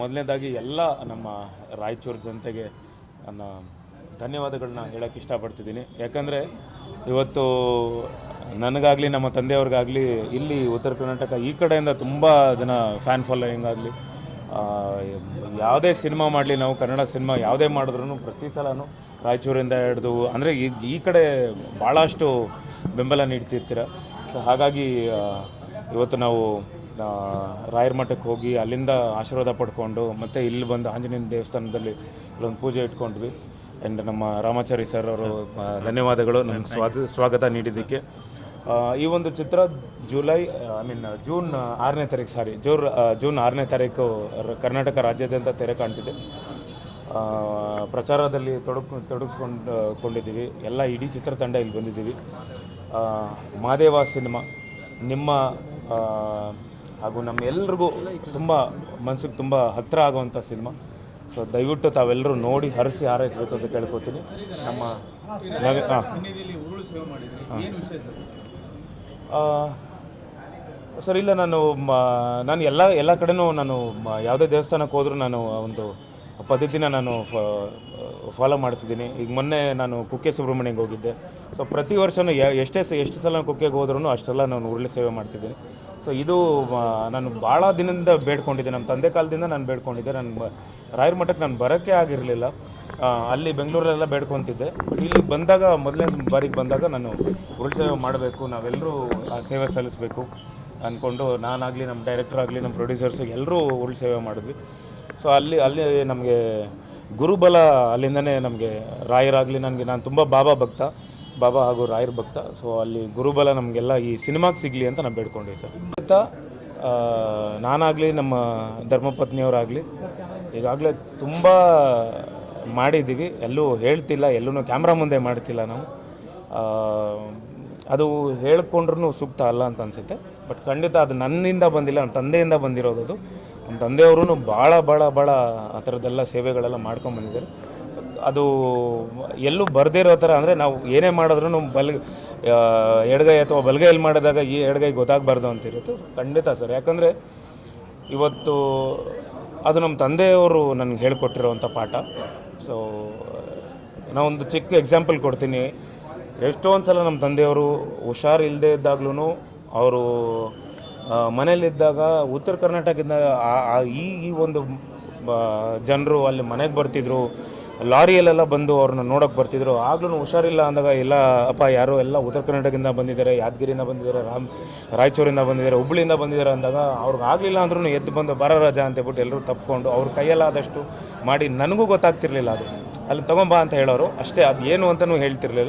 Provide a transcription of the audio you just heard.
ಮೊದಲನೇದಾಗಿ ಎಲ್ಲ ನಮ್ಮ ರಾಯಚೂರು ಜನತೆಗೆ ನನ್ನ ಧನ್ಯವಾದಗಳನ್ನ ಹೇಳಕ್ಕೆ ಇಷ್ಟಪಡ್ತಿದ್ದೀನಿ. ಯಾಕಂದರೆ ಇವತ್ತು ನನಗಾಗಲಿ, ನಮ್ಮ ತಂದೆಯವ್ರಿಗಾಗಲಿ, ಇಲ್ಲಿ ಉತ್ತರ ಕರ್ನಾಟಕ ಈ ಕಡೆಯಿಂದ ತುಂಬ ಜನ ಫ್ಯಾನ್ ಫಾಲೋಯಿಂಗ್ ಆಗಲಿ ಯಾವುದೇ ಸಿನಿಮಾ ಮಾಡಲಿ, ನಾವು ಕನ್ನಡ ಸಿನಿಮಾ ಯಾವುದೇ ಮಾಡಿದ್ರು ಪ್ರತಿ ಸಲನೂ ರಾಯಚೂರಿಂದ ಹಿಡಿದು, ಅಂದರೆ ಈ ಈ ಕಡೆ ಭಾಳಷ್ಟು ಬೆಂಬಲ ನೀಡ್ತಿರ್ತೀರ. ಸೊ ಹಾಗಾಗಿ ಇವತ್ತು ನಾವು ರಾಯರ ಮಠಕ್ಕೆ ಹೋಗಿ ಅಲ್ಲಿಂದ ಆಶೀರ್ವಾದ ಪಡ್ಕೊಂಡು ಮತ್ತು ಇಲ್ಲಿ ಬಂದು ಆಂಜನೇಯನ ದೇವಸ್ಥಾನದಲ್ಲಿ ಇಲ್ಲೊಂದು ಪೂಜೆ ಇಟ್ಕೊಂಡ್ವಿ. ಆ್ಯಂಡ್ ನಮ್ಮ ರಾಮಾಚಾರಿ ಸರ್ ಅವರು ಧನ್ಯವಾದಗಳು. ನಮ್ಮ ಸ್ವಾಗ ಸ್ವಾಗತ ನೀಡಿದ್ದಕ್ಕೆ. ಈ ಒಂದು ಚಿತ್ರ ಜುಲೈ ಐ ಮೀನ್ ಜೂನ್ ಆರನೇ ತಾರೀಕು ಸಾರಿ ಜೂರ್ ಜೂನ್ ಆರನೇ ತಾರೀಕು ಕರ್ನಾಟಕ ರಾಜ್ಯಾದ್ಯಂತ ತೆರೆ ಕಾಣ್ತಿದೆ. ಪ್ರಚಾರದಲ್ಲಿ ತೊಡಕ್ ತೊಡಗಿಸ್ಕೊಂಡು ಕೊಂಡಿದ್ದೀವಿ ಎಲ್ಲ ಇಡೀ ಚಿತ್ರತಂಡ ಇಲ್ಲಿ ಬಂದಿದ್ದೀವಿ. ಮಾದೇವ ಸಿನಿಮಾ ನಿಮ್ಮ ಹಾಗೂ ನಮ್ಮೆಲ್ರಿಗೂ ತುಂಬ ಮನಸ್ಸಿಗೆ ತುಂಬ ಹತ್ತಿರ ಆಗುವಂಥ ಸಿನಿಮಾ. ಸೊ ದಯವಿಟ್ಟು ತಾವೆಲ್ಲರೂ ನೋಡಿ ಹರಿಸಿ ಹಾರೈಸಬೇಕು ಅಂತ ಕೇಳ್ಕೊತೀನಿ. ನಮ್ಮ ಸರ್ ಇಲ್ಲ ನಾನು ನಾನು ಎಲ್ಲ ಎಲ್ಲ ಕಡೆನೂ ನಾನು ಯಾವುದೇ ದೇವಸ್ಥಾನಕ್ಕೆ ಹೋದರೂ ನಾನು ಒಂದು ಪದ್ಧತಿನ ನಾನು ಫಾಲೋ ಮಾಡ್ತಿದ್ದೀನಿ. ಈಗ ಮೊನ್ನೆ ನಾನು ಕುಕ್ಕೆ ಸುಬ್ರಹ್ಮಣ್ಯಗೆ ಹೋಗಿದ್ದೆ. ಸೊ ಪ್ರತಿ ವರ್ಷವೂ ಎಷ್ಟೇ ಎಷ್ಟು ಸಲ ಕುಕ್ಕೆಗೆ ಹೋದ್ರೂ ಅಷ್ಟೆಲ್ಲ ನಾನು ಉರುಳಿ ಸೇವೆ ಮಾಡ್ತಿದ್ದೀನಿ. ಸೊ ಇದು ನಾನು ಭಾಳ ದಿನದಿಂದ ಬೇಡ್ಕೊಂಡಿದ್ದೆ ನಮ್ಮ ತಂದೆ ಕಾಲದಿಂದ ನಾನು ಬೇಡ್ಕೊಂಡಿದ್ದೆ. ನಾನು ರಾಯರ ಮಠಕ್ಕೆ ನಾನು ಬರೋಕ್ಕೆ ಆಗಿರಲಿಲ್ಲ. ಅಲ್ಲಿ ಬೆಂಗಳೂರಲ್ಲೆಲ್ಲ ಬೇಡ್ಕೊತಿದ್ದೆ. ಬಟ್ ಇಲ್ಲಿ ಬಂದಾಗ ಮೊದಲನೇ ಬಾರಿಗೆ ಬಂದಾಗ ನಾನು ಉರುಳು ಸೇವೆ ಮಾಡಬೇಕು. ನಾವೆಲ್ಲರೂ ಆ ಸೇವೆ ಸಲ್ಲಿಸಬೇಕು ಅಂದ್ಕೊಂಡು ನಾನಾಗಲಿ, ನಮ್ಮ ಡೈರೆಕ್ಟರ್ ಆಗಲಿ, ನಮ್ಮ ಪ್ರೊಡ್ಯೂಸರ್ಸ್ ಎಲ್ಲರೂ ಉರುಳು ಸೇವೆ ಮಾಡಿದ್ವಿ. ಸೊ ಅಲ್ಲಿ ಅಲ್ಲಿ ನಮಗೆ ಗುರುಬಲ ಅಲ್ಲಿಂದನೇ ನಮಗೆ ರಾಯರಾಗಲಿ. ನನಗೆ, ನಾನು ತುಂಬ ಬಾಬಾ ಭಕ್ತ. ಬಾಬಾ ಹಾಗೂ ರಾಯರ್ ಭಕ್ತ. ಸೊ ಅಲ್ಲಿ ಗುರುಬಲ ನಮಗೆಲ್ಲ ಈ ಸಿನಿಮಾಗೆ ಸಿಗಲಿ ಅಂತ ನಾವು ಬೇಡ್ಕೊಂಡೆ ಸರ್. ಆ, ನಾನಾಗಲಿ ನಮ್ಮ ಧರ್ಮಪತ್ನಿಯವರಾಗಲಿ ಈಗಾಗಲೇ ತುಂಬ ಮಾಡಿದ್ದೀವಿ. ಎಲ್ಲೂ ಹೇಳ್ತಿಲ್ಲ ಎಲ್ಲೂ ಕ್ಯಾಮ್ರಾ ಮುಂದೆ ಮಾಡ್ತಿಲ್ಲ ನಾವು. ಅದು ಹೇಳ್ಕೊಂಡ್ರೂ ಸೂಕ್ತ ಅಲ್ಲ ಅಂತ ಅನಿಸುತ್ತೆ. ಬಟ್ ಖಂಡಿತ ಅದು ನನ್ನಿಂದ ಬಂದಿಲ್ಲ ನಮ್ಮ ತಂದೆಯಿಂದ ಬಂದಿರೋದು ನಮ್ಮ ತಂದೆಯವರು ಭಾಳ ಭಾಳ ಭಾಳ ಆ ಥರದ್ದೆಲ್ಲ ಸೇವೆಗಳೆಲ್ಲ ಮಾಡ್ಕೊಂಡು ಬಂದಿದ್ದಾರೆ. ಅದು ಎಲ್ಲೂ ಬರದೇ ಇರೋ ಥರ ಅಂದರೆ ನಾವು ಏನೇ ಮಾಡಿದ್ರೂ ಬಲ್ ಎಡಗೈ ಅಥವಾ ಬಲಗೈಯಲ್ಲಿ ಮಾಡಿದಾಗ ಈ ಎಡಗೈ ಗೊತ್ತಾಗಬಾರ್ದು ಅಂತಿರುತ್ತೆ. ಖಂಡಿತ ಸರ್. ಯಾಕಂದರೆ ಇವತ್ತು ಅದು ನಮ್ಮ ತಂದೆಯವರು ನನಗೆ ಹೇಳ್ಕೊಟ್ಟಿರೋವಂಥ ಪಾಠ. ಸೊ ನಾವೊಂದು ಚಿಕ್ಕ ಎಕ್ಸಾಂಪಲ್ ಕೊಡ್ತೀನಿ. ಎಷ್ಟೊಂದು ಸಲ ನಮ್ಮ ತಂದೆಯವರು ಹುಷಾರು ಇಲ್ಲದೆ ಇದ್ದಾಗ್ಲೂ ಅವರು ಮನೇಲಿದ್ದಾಗ ಉತ್ತರ ಕರ್ನಾಟಕದಿಂದ ಈ ಈ ಒಂದು ಜನರು ಅಲ್ಲಿ ಮನೆಗೆ ಬರ್ತಿದ್ರು. ಲಾರಿಯಲ್ಲೆಲ್ಲ ಬಂದು ಅವ್ರನ್ನ ನೋಡೋಕೆ ಬರ್ತಿದ್ರು. ಆಗ್ಲೂ ಹುಷಾರಿಲ್ಲ ಅಂದಾಗ ಎಲ್ಲ ಅಪ್ಪ ಯಾರೋ ಎಲ್ಲ ಉತ್ತರ ಕರ್ನಾಟಕದಿಂದ ಬಂದಿದ್ದಾರೆ, ಯಾದಗಿರಿಯಿಂದ ಬಂದಿದ್ದಾರೆ, ರಾಮ್, ರಾಯಚೂರಿಂದ ಬಂದಿದ್ದಾರೆ, ಹುಬ್ಳಿಯಿಂದ ಬಂದಿದ್ದಾರೆ ಅಂದಾಗ ಅವ್ರಿಗೆ ಆಗಲಿಲ್ಲ ಅಂದ್ರೂ ಎದ್ದು ಬಂದು ಬರ ರಜ ಅಂತ ಹೇಳ್ಬಿಟ್ಟು ಎಲ್ಲರೂ ತಪ್ಕೊಂಡು ಅವ್ರ ಕೈಯಲ್ಲಾದಷ್ಟು ಮಾಡಿ ನನಗೂ ಗೊತ್ತಾಗ್ತಿರ್ಲಿಲ್ಲ ಅದು. ಅಲ್ಲಿ ತಗೊಂಬಾ ಅಂತ ಹೇಳೋರು. ಅಷ್ಟೇ, ಅದು ಏನು ಅಂತಲೂ ಹೇಳ್ತಿರ್ಲಿಲ್ಲ.